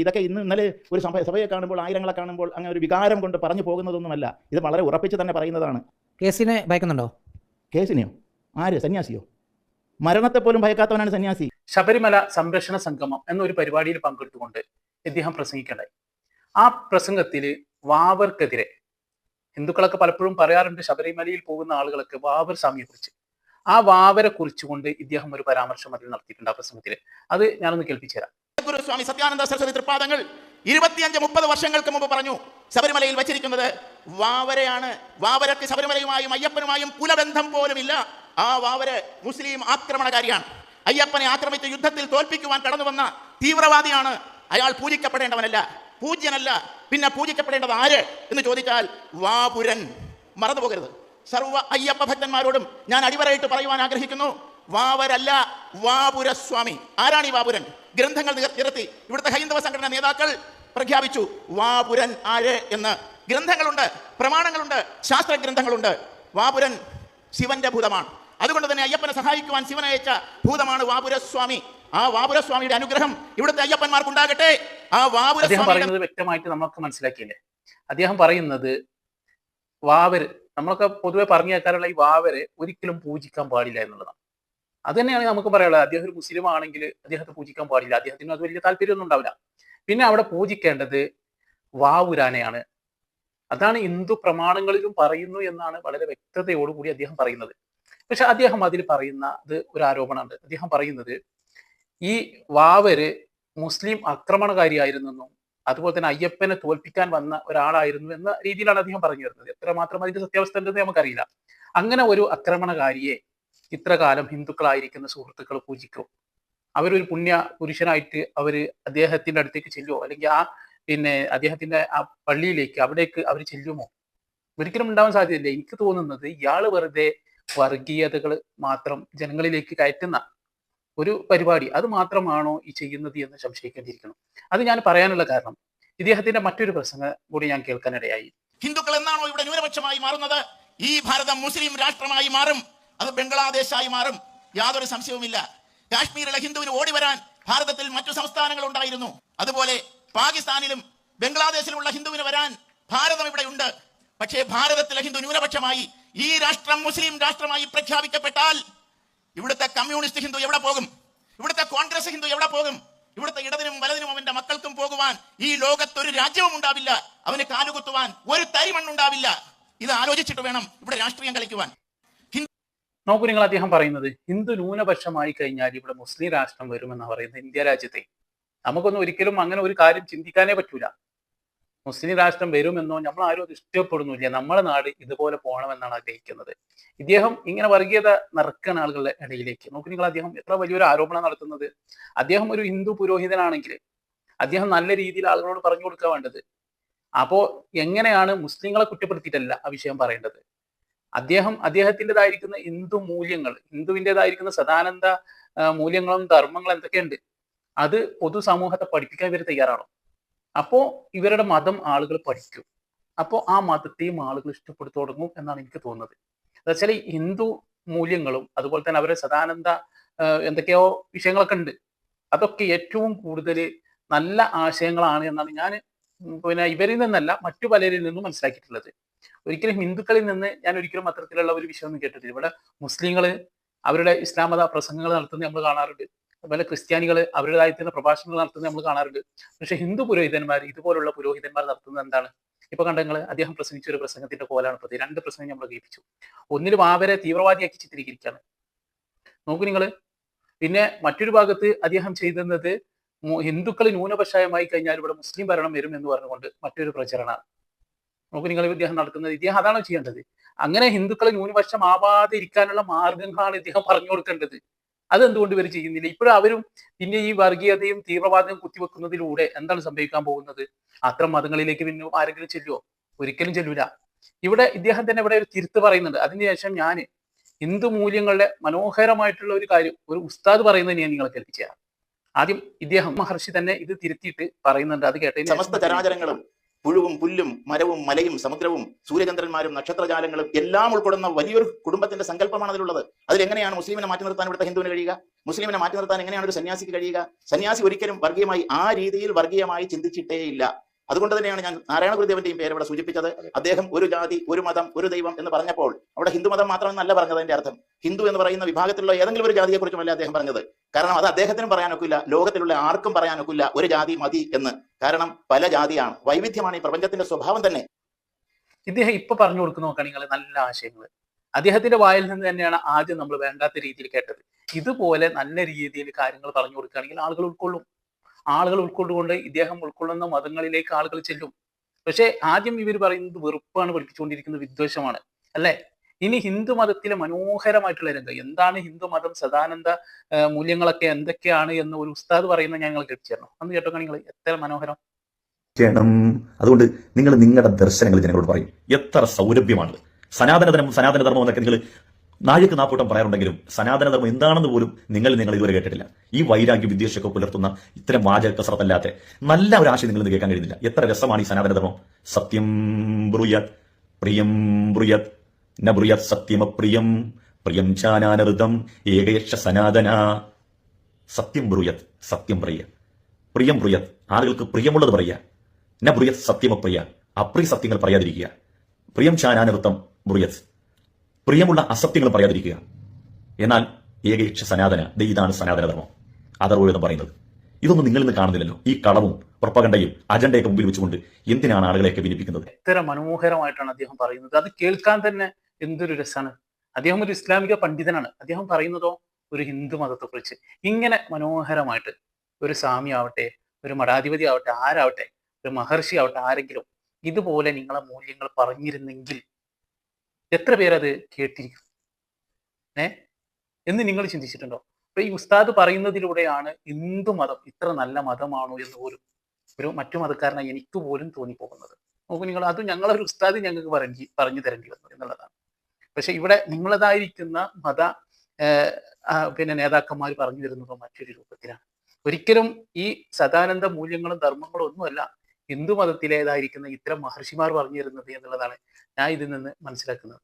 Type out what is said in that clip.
ഇതൊക്കെ ഇന്ന് ഇന്നലെ ഒരു സഭ സഭയെ കാണുമ്പോൾ ആയിരങ്ങളെ കാണുമ്പോൾ അങ്ങനെ ഒരു വികാരം കൊണ്ട് പറഞ്ഞു പോകുന്നതൊന്നുമല്ല. ഇത് വളരെ ഉറപ്പിച്ച് തന്നെ പറയുന്നതാണ്. കേസിനെ ഭയക്കുന്നുണ്ടോ? കേസിനെയോ? ആര്? സന്യാസിയോ? മരണത്തെ പോലും ഭയക്കാത്തവനാണ് സന്യാസി. ശബരിമല സംരക്ഷണ സംഗമം എന്നൊരു പരിപാടിയിൽ പങ്കെടുത്തുകൊണ്ട് ഇദ്ദേഹം പ്രസംഗിക്കണ്ടായി. ആ പ്രസംഗത്തിൽ വാവർക്കെതിരെ ഹിന്ദുക്കളൊക്കെ പലപ്പോഴും പറയാറുണ്ട് ശബരിമലയിൽ പോകുന്ന ആളുകളൊക്കെ വാവർ സ്വാമിയെ കുറിച്ച്. ആ വാവരെ കുറിച്ചുകൊണ്ട് ഇദ്ദേഹം ഒരു പരാമർശം അതിൽ നടത്തിയിട്ടുണ്ട് ആ പ്രസംഗത്തിൽ. അത് ഞാനൊന്ന് കേൾപ്പിച്ചു തരാം ഗുരുസ്വാമി സത്യാനന്ദ സരസ്വതി തൃപ്പാദങ്ങൾ ഇരുപത്തിയഞ്ച് മുപ്പത് വർഷങ്ങൾക്ക് മുമ്പ് പറഞ്ഞു ശബരിമലയിൽ വച്ചിരിക്കുന്നത് വാവരയാണ്. വാവരക്ക് ശബരിമലയുമായും അയ്യപ്പനുമായും കുലബന്ധം പോലുമില്ല. ആ വാവര മുസ്ലിം ആക്രമണകാരിയാണ്. അയ്യപ്പനെ ആക്രമിച്ച് യുദ്ധത്തിൽ തോൽപ്പിക്കുവാൻ കടന്നു വന്ന തീവ്രവാദിയാണ്. അയാൾ പൂജിക്കപ്പെടേണ്ടവനല്ല. പൂജ്യനല്ല. പിന്നെ പൂജിക്കപ്പെടേണ്ടത് ആര്? എന്ന് ചോദിച്ചാൽ വാപുരൻ. മറന്നു പോകരുത് സർവ അയ്യപ്പ ഭക്തന്മാരോടും ഞാൻ അടിവരയിട്ട് പറയുവാൻ ആഗ്രഹിക്കുന്നു. വാവരല്ല വാപുരസ്വാമി. ആരാണ് ഈ വാപുരൻ? ഗ്രന്ഥങ്ങൾ നിരത്തി. ഇവിടുത്തെ ഹൈന്ദവ സംഘടന നേതാക്കൾ പ്രഖ്യാപിച്ചു വാപുരൻ ആര്? എന്ന്. ഗ്രന്ഥങ്ങളുണ്ട് പ്രമാണങ്ങളുണ്ട് ശാസ്ത്ര ഗ്രന്ഥങ്ങളുണ്ട്. വാപുരൻ ശിവന്റെ ഭൂതമാണ്. അതുകൊണ്ട് തന്നെ അയ്യപ്പനെ സഹായിക്കുവാൻ ശിവനെ അയച്ച ഭൂതമാണ് വാപുരസ്വാമി. ആ വാപുരസ്വാമിയുടെ അനുഗ്രഹം ഇവിടുത്തെ അയ്യപ്പന്മാർക്ക് ഉണ്ടാകട്ടെ ആ അദ്ദേഹം പറയുന്നത് വ്യക്തമായിട്ട് നമുക്ക് മനസ്സിലാക്കിയില്ലേ? അദ്ദേഹം പറയുന്നത് വാവര് നമ്മളൊക്കെ പൊതുവെ പറഞ്ഞു കേൾക്കാറുള്ള ഈ വാവരെ ഒരിക്കലും പൂജിക്കാൻ പാടില്ല എന്നുള്ളതാണ്. അത് തന്നെയാണ് നമുക്ക് പറയാനുള്ളത് അദ്ദേഹം ഒരു മുസ്ലിം ആണെങ്കിൽ അദ്ദേഹത്തെ പൂജിക്കാൻ പാടില്ല. അദ്ദേഹത്തിന് അത് വലിയ താല്പര്യമൊന്നും ഉണ്ടാവില്ല. പിന്നെ അവിടെ പൂജിക്കേണ്ടത് വാവുരാനെയാണ്. അതാണ് ഹിന്ദു പ്രമാണങ്ങളിലും പറയുന്നു എന്നാണ് വളരെ വ്യക്തതയോടുകൂടി അദ്ദേഹം പറയുന്നത്. പക്ഷെ അദ്ദേഹം അതിൽ പറയുന്ന അത് ഒരു ആരോപണമുണ്ട്. അദ്ദേഹം പറയുന്നത് ഈ വാവര് മുസ്ലിം ആക്രമണകാരിയായിരുന്നെന്നും അതുപോലെ തന്നെ അയ്യപ്പനെ തോൽപ്പിക്കാൻ വന്ന ഒരാളായിരുന്നു എന്ന രീതിയിലാണ് അദ്ദേഹം പറഞ്ഞു വരുന്നത്. എത്രമാത്രം അതിന്റെ സത്യാവസ്ഥ ഉണ്ടെന്ന് നമുക്കറിയില്ല. അങ്ങനെ ഒരു ആക്രമണകാരിയെ ഇത്ര കാലം ഹിന്ദുക്കളായിരിക്കുന്ന സുഹൃത്തുക്കൾ പൂജിക്കോ. അവരൊരു പുണ്യ പുരുഷനായിട്ട് അവർ അദ്ദേഹത്തിന്റെ അടുത്തേക്ക് ചെല്ലുമോ അല്ലെങ്കിൽ ആ പിന്നെ അദ്ദേഹത്തിന്റെ ആ പള്ളിയിലേക്ക് അവിടേക്ക് അവർ ചെല്ലുമോ? ഒരിക്കലും ഉണ്ടാവാൻ സാധ്യതയില്ല. എനിക്ക് തോന്നുന്നത് ഇയാൾ വെറുതെ വർഗീയതകൾ മാത്രം ജനങ്ങളിലേക്ക് കയറ്റുന്ന ഒരു പരിപാടി അത് മാത്രമാണോ ഈ ചെയ്യുന്നത് എന്ന് സംശയിക്കേണ്ടിയിരിക്കണം അത് ഞാൻ പറയാനുള്ള കാരണം ഇദ്ദേഹത്തിന്റെ മറ്റൊരു പ്രസംഗം കൂടി ഞാൻ കേൾക്കാനിടയായി. ഹിന്ദുക്കൾ എന്നാണോ ഇവിടെ ന്യൂനപക്ഷമായി മാറുന്നത്? ഈ ഭാരതം മുസ്ലിം രാഷ്ട്രമായി മാറും. അത് ബംഗ്ലാദേശായി മാറും. യാതൊരു സംശയവുമില്ല. കാശ്മീരിലെ ഹിന്ദുവിന് ഓടി വരാൻ ഭാരതത്തിൽ മറ്റു സംസ്ഥാനങ്ങൾ ഉണ്ടായിരുന്നു. അതുപോലെ പാകിസ്ഥാനിലും ബംഗ്ലാദേശിലുമുള്ള ഹിന്ദുവിന് വരാൻ ഭാരതം ഇവിടെ ഉണ്ട്. പക്ഷേ ഭാരതത്തിലെ ഹിന്ദു ന്യൂനപക്ഷമായി ഈ രാഷ്ട്രം മുസ്ലിം രാഷ്ട്രമായി പ്രഖ്യാപിക്കപ്പെട്ടാൽ ഇവിടുത്തെ കമ്മ്യൂണിസ്റ്റ് ഹിന്ദു എവിടെ പോകും? ഇവിടുത്തെ കോൺഗ്രസ് ഹിന്ദു എവിടെ പോകും? ഇവിടുത്തെ ഇടതിനും വലതിനും അവന്റെ മക്കൾക്കും പോകുവാൻ ഈ ലോകത്തൊരു രാജ്യവും ഉണ്ടാവില്ല. അവന് കാലുകുത്തുവാൻ ഒരു തരി മണ്ണുണ്ടാവില്ല ഇത് ആലോചിച്ചിട്ട് വേണം ഇവിടെ രാഷ്ട്രീയം കളിക്കുവാൻ. നോക്കൂ നിങ്ങൾ അദ്ദേഹം പറയുന്നത് ഹിന്ദു ന്യൂനപക്ഷമായി കഴിഞ്ഞാൽ ഇവിടെ മുസ്ലിം രാഷ്ട്രം വരുമെന്ന് പറയുന്നത് ഇന്ത്യ രാജ്യത്തെ. നമുക്കൊന്നും ഒരിക്കലും അങ്ങനെ ഒരു കാര്യം ചിന്തിക്കാനേ പറ്റൂല. മുസ്ലിം രാഷ്ട്രം വരുമെന്നോ നമ്മൾ ആരും അത് ഇഷ്ടപ്പെടുന്നില്ല. നമ്മളെ നാട് ഇതുപോലെ പോകണമെന്നാണ് ആഗ്രഹിക്കുന്നത്. ഇദ്ദേഹം ഇങ്ങനെ വർഗീയത നിറക്കുന്ന ആളുകളുടെ ഇടയിലേക്ക് നോക്കൂ നിങ്ങൾ അദ്ദേഹം എത്ര വലിയൊരു ആരോപണം നടത്തുന്നത്. അദ്ദേഹം ഒരു ഹിന്ദു പുരോഹിതനാണെങ്കിൽ അദ്ദേഹം നല്ല രീതിയിൽ ആളുകളോട് പറഞ്ഞു കൊടുക്കാൻ വേണ്ടത്. അപ്പോ എങ്ങനെയാണ് മുസ്ലിങ്ങളെ കുറ്റപ്പെടുത്തിയിട്ടല്ല ആ വിഷയം പറയേണ്ടത്? അദ്ദേഹം അദ്ദേഹത്തിന്റെതായിരിക്കുന്ന ഹിന്ദു മൂല്യങ്ങൾ ഹിന്ദുവിന്റെതായിരിക്കുന്ന സദാനന്ദ മൂല്യങ്ങളും ധർമ്മങ്ങളും എന്തൊക്കെയുണ്ട്? അത് പൊതുസമൂഹത്തെ പഠിപ്പിക്കാൻ ഇവർ തയ്യാറാണോ. അപ്പോ ഇവരുടെ മതം ആളുകൾ പഠിക്കും. അപ്പോ ആ മതത്തെയും ആളുകൾ ഇഷ്ടപ്പെടുത്തു തുടങ്ങും എന്നാണ് എനിക്ക് തോന്നുന്നത്. എന്നുവെച്ചാൽ ഹിന്ദു മൂല്യങ്ങളും അതുപോലെ തന്നെ അവരുടെ സദാനന്ദ എന്തൊക്കെയോ വിഷയങ്ങളൊക്കെ ഉണ്ട്. അതൊക്കെ ഏറ്റവും കൂടുതൽ നല്ല ആശയങ്ങളാണ് എന്നാണ് ഞാൻ പിന്നെ ഇവരിൽ നിന്നല്ല മറ്റു പലരിൽ നിന്നും മനസ്സിലാക്കിയിട്ടുള്ളത്. ഒരിക്കലും ഹിന്ദുക്കളിൽ നിന്ന് ഞാൻ ഒരിക്കലും അത്തരത്തിലുള്ള ഒരു വിഷയമൊന്നും കേട്ടിട്ടില്ല. ഇവിടെ മുസ്ലിങ്ങൾ അവരുടെ ഇസ്ലാം മത പ്രസംഗങ്ങൾ നടത്തുന്നത് നമ്മൾ കാണാറുണ്ട്. അതുപോലെ ക്രിസ്ത്യാനികൾ അവരുടേതായിട്ടുള്ള പ്രഭാഷണങ്ങൾ നടത്തുന്നത് നമ്മൾ കാണാറുണ്ട്. പക്ഷെ ഹിന്ദു പുരോഹിതന്മാർ ഇതുപോലുള്ള പുരോഹിതന്മാർ നടത്തുന്നത് എന്താണ്? ഇപ്പൊ കണ്ടങ്ങൾ അദ്ദേഹം പ്രസംഗിച്ച ഒരു പ്രസംഗത്തിന്റെ കോലാണ് പ്രതി. രണ്ട് പ്രസംഗം നമ്മൾ കേൾപ്പിച്ചു. ഒന്നിൽ വാവരെ തീവ്രവാദിയാക്കി ചിത്രീകരിക്കുകയാണ്. നോക്കൂ നിങ്ങൾ പിന്നെ മറ്റൊരു ഭാഗത്ത് അദ്ദേഹം ചെയ്തിരുന്നത് ഹിന്ദുക്കൾ ന്യൂനപക്ഷമായി കഴിഞ്ഞാൽ ഇവിടെ മുസ്ലിം ഭരണം വരും എന്ന് പറഞ്ഞുകൊണ്ട് മറ്റൊരു പ്രചരണ. നമുക്ക് നിങ്ങൾ ഇദ്ദേഹം നടക്കുന്നത്. ഇദ്ദേഹം അതാണോ ചെയ്യേണ്ടത്. അങ്ങനെ ഹിന്ദുക്കളെ ന്യൂനപക്ഷമാവാതെ ഇരിക്കാനുള്ള മാർഗങ്ങളാണ് ഇദ്ദേഹം പറഞ്ഞു കൊടുക്കേണ്ടത്. അതെന്തുകൊണ്ട് ഇവർ ചെയ്യുന്നില്ല? ഇപ്പോഴും അവരും പിന്നെ ഈ വർഗീയതയും തീവ്രവാദവും കുത്തിവെക്കുന്നതിലൂടെ എന്താണ് സംഭവിക്കാൻ പോകുന്നത്? അത്തരം മതങ്ങളിലേക്ക് പിന്നെ ആരെങ്കിലും ചെല്ലുമോ ഒരിക്കലും ചെല്ലൂല. ഇവിടെ ഇദ്ദേഹം തന്നെ ഇവിടെ ഒരു തിരുത്ത് പറയുന്നുണ്ട്. അതിനുശേഷം ഞാൻ ഹിന്ദു മൂല്യങ്ങളുടെ മനോഹരമായിട്ടുള്ള ഒരു കാര്യം ഒരു ഉസ്താദ് പറയുന്നത് ഞാൻ നിങ്ങളെ കേൾപ്പിച്ചു തരാം ആദ്യം ഇദ്ദേഹം മഹർഷി തന്നെ ഇത് തിരുത്തിയിട്ട് പറയുന്നുണ്ട്. അത് കേട്ടതിന് സമസ്ത ചരാചരങ്ങളും പുഴുവും പുല്ലും മരവും മലയും സമുദ്രവും സൂര്യചന്ദ്രന്മാരും നക്ഷത്രജാലങ്ങളും എല്ലാം ഉൾപ്പെടുന്ന വലിയൊരു കുടുംബത്തിന്റെ സങ്കല്പമാണ് അതിലുള്ളത്. അതിലെങ്ങനെയാണ് മുസ്ലിമിനെ മാറ്റി നിർത്താൻ ഇവിടുത്തെ ഹിന്ദുവിന് കഴിയുക? മുസ്ലിമിനെ മാറ്റി നിർത്താൻ എങ്ങനെയാണ് ഒരു സന്യാസിക്ക് കഴിയുക? സന്യാസി ഒരിക്കലും വർഗീയമായി ആ രീതിയിൽ വർഗീയമായി ചിന്തിച്ചിട്ടേ ഇല്ല അതുകൊണ്ട് തന്നെയാണ് ഞാൻ നാരായണ ഗുരുദേവന്റെയും പേര് ഇവിടെ സൂചിപ്പിച്ചത്. അദ്ദേഹം ഒരു ജാതി ഒരു മതം ഒരു ദൈവം എന്ന് പറഞ്ഞപ്പോൾ അവിടെ ഹിന്ദു മതം മാത്രമെന്നല്ല പറഞ്ഞത് അതിന്റെ അർത്ഥം. ഹിന്ദു എന്ന് പറയുന്ന വിഭാഗത്തിലുള്ള ഏതെങ്കിലും ഒരു ജാതിയെ കുറിച്ചുമല്ല അദ്ദേഹം പറഞ്ഞത്? കാരണം അത് അദ്ദേഹത്തിനും പറയാനൊക്കില്ല ലോകത്തിലുള്ള ആർക്കും പറയാനൊക്കില്ല ഒരു ജാതി മതി എന്ന്. കാരണം പല ജാതിയാണ്. വൈവിധ്യമാണ് ഈ പ്രപഞ്ചത്തിന്റെ സ്വഭാവം തന്നെ. ഇദ്ദേഹം ഇപ്പൊ പറഞ്ഞു കൊടുക്കുന്ന നോക്കുകയാണെങ്കിൽ നല്ല ആശയങ്ങൾ അദ്ദേഹത്തിന്റെ വായിൽ നിന്ന് തന്നെയാണ് ആദ്യം നമ്മൾ വേണ്ടാത്ത രീതിയിൽ കേട്ടത്. ഇതുപോലെ നല്ല രീതിയിൽ കാര്യങ്ങൾ പറഞ്ഞു കൊടുക്കുകയാണെങ്കിൽ ആളുകൾ ഉൾക്കൊള്ളും. ആളുകൾ ഉൾക്കൊണ്ടുകൊണ്ട് ഇദ്ദേഹം ഉൾക്കൊള്ളുന്ന മതങ്ങളിലേക്ക് ആളുകൾ ചെല്ലും. പക്ഷെ ആദ്യം ഇവർ പറയുന്നത് വെറുപ്പാണ് പഠിപ്പിച്ചുകൊണ്ടിരിക്കുന്നത് വിദ്വേഷമാണ്. അല്ലെ? ഇനി ഹിന്ദു മതത്തിലെ മനോഹരമായിട്ടുള്ള രംഗം എന്താണ് ഹിന്ദു മതം സദാനന്ദ മൂല്യങ്ങളൊക്കെ എന്തൊക്കെയാണ് എന്ന് ഒരു ഉസ്താദ് പറയുന്നത് ഞങ്ങൾ കേട്ടിരുന്നു അന്ന് കേട്ടോ നിങ്ങൾ എത്ര മനോഹരം? ചെയ്യണം. അതുകൊണ്ട് നിങ്ങൾ നിങ്ങളുടെ ദർശനങ്ങൾ ജനങ്ങളോട് പറയും. എത്ര സൗരഭ്യമാണ് സനാതനധർമ്മം സനാതനധർമ്മം എന്നൊക്കെ നിങ്ങൾ നാഴിക്ക് നാപ്പൂട്ടം പറയാറുണ്ടെങ്കിലും സനാതനധർമ്മം എന്താണെന്ന് പോലും നിങ്ങൾ നിങ്ങൾ ഇതുവരെ കേട്ടിട്ടില്ല. ഈ വൈരാഗ്യ വിദ്വേഷമൊക്കെ പുലർത്തുന്ന ഇത്തരം വാചക കസറത്തല്ലാത്ത നല്ല ഒരു ആശയം നിങ്ങൾ കേൾക്കാൻ കഴിയുന്നില്ല. എത്ര രസമാണ് ഈ സനാതനധർമ്മം സത്യം ബ്രുയത് പ്രിയം ബ്രുയത് ന ബ്രൂയത് സത്യമപ്രിയം പ്രിയം ചാനാനൃതം ഏകയക്ഷ സനാതന. സത്യം ബ്രുയത് സത്യം പ്രിയ. പ്രിയം ബ്രുയത് ആളുകൾക്ക് പ്രിയമുള്ളത് പറയുക. ന ബ്രൂയത് സത്യമപ്രിയ അപ്രിയ. സത്യങ്ങൾ പറയാതിരിക്കുക. പ്രിയം ചാനാനൃത്തം ബ്രൂയത്. പ്രിയമുള്ള അസത്യങ്ങൾ പറയാതിരിക്കുക. എന്നാൽ ഏകയക്ഷ സനാതന ഇതാണ് സനാതനധർമ്മം. അതറോ എന്ന് പറയുന്നത്. ഇതൊന്നും നിങ്ങൾ ഇന്ന് കാണുന്നില്ലല്ലോ. ഈ കളവും പ്രപ്പകണ്ടയും അജണ്ടയൊക്കെ മുമ്പിൽ വെച്ചുകൊണ്ട് എന്തിനാണ് ആളുകളെയൊക്കെ വിനിപ്പിക്കുന്നത് എത്ര മനോഹരമായിട്ടാണ് അദ്ദേഹം പറയുന്നത്. അത് കേൾക്കാൻ തന്നെ എന്തൊരു രസമാണ് അദ്ദേഹം ഒരു ഇസ്ലാമിക പണ്ഡിതനാണ്. അദ്ദേഹം പറയുന്നതോ ഒരു ഹിന്ദു മതത്തെക്കുറിച്ച്. ഇങ്ങനെ മനോഹരമായിട്ട് ഒരു സ്വാമി ആവട്ടെ ഒരു മഠാധിപതി ആവട്ടെ ആരാവട്ടെ ഒരു മഹർഷി ആവട്ടെ ആരെങ്കിലും ഇതുപോലെ നിങ്ങളെ മൂല്യങ്ങൾ പറഞ്ഞിരുന്നെങ്കിൽ എത്ര പേരത് കേട്ടിരിക്കും? ഏ? എന്ന് നിങ്ങൾ ചിന്തിച്ചിട്ടുണ്ടോ? അപ്പൊ ഈ ഉസ്താദ് പറയുന്നതിലൂടെയാണ് ഹിന്ദു മതം ഇത്ര നല്ല മതമാണോ എന്ന് പോലും ഒരു മറ്റു മതക്കാരനായി എനിക്ക് പോലും തോന്നിപ്പോകുന്നത്. നോക്കൂ നിങ്ങൾ അത് ഞങ്ങളൊരു ഉസ്താദ് ഞങ്ങൾക്ക് പറഞ്ഞു പറഞ്ഞു തരേണ്ടി വന്നു എന്നുള്ളതാണ്. പക്ഷെ ഇവിടെ നിങ്ങളതായിരിക്കുന്ന മത പിന്നെ നേതാക്കന്മാർ പറഞ്ഞു തരുന്നത് മറ്റൊരു രൂപത്തിലാണ്. ഒരിക്കലും ഈ സദാനന്ദ മൂല്യങ്ങളും ധർമ്മങ്ങളും ഒന്നുമല്ല. ഹിന്ദു മതത്തിലേതായിരിക്കുന്ന ഇത്തരം മഹർഷിമാർ പറഞ്ഞു തരുന്നത് എന്നുള്ളതാണ് ഞാൻ ഇതിൽ നിന്ന് മനസ്സിലാക്കുന്നത്.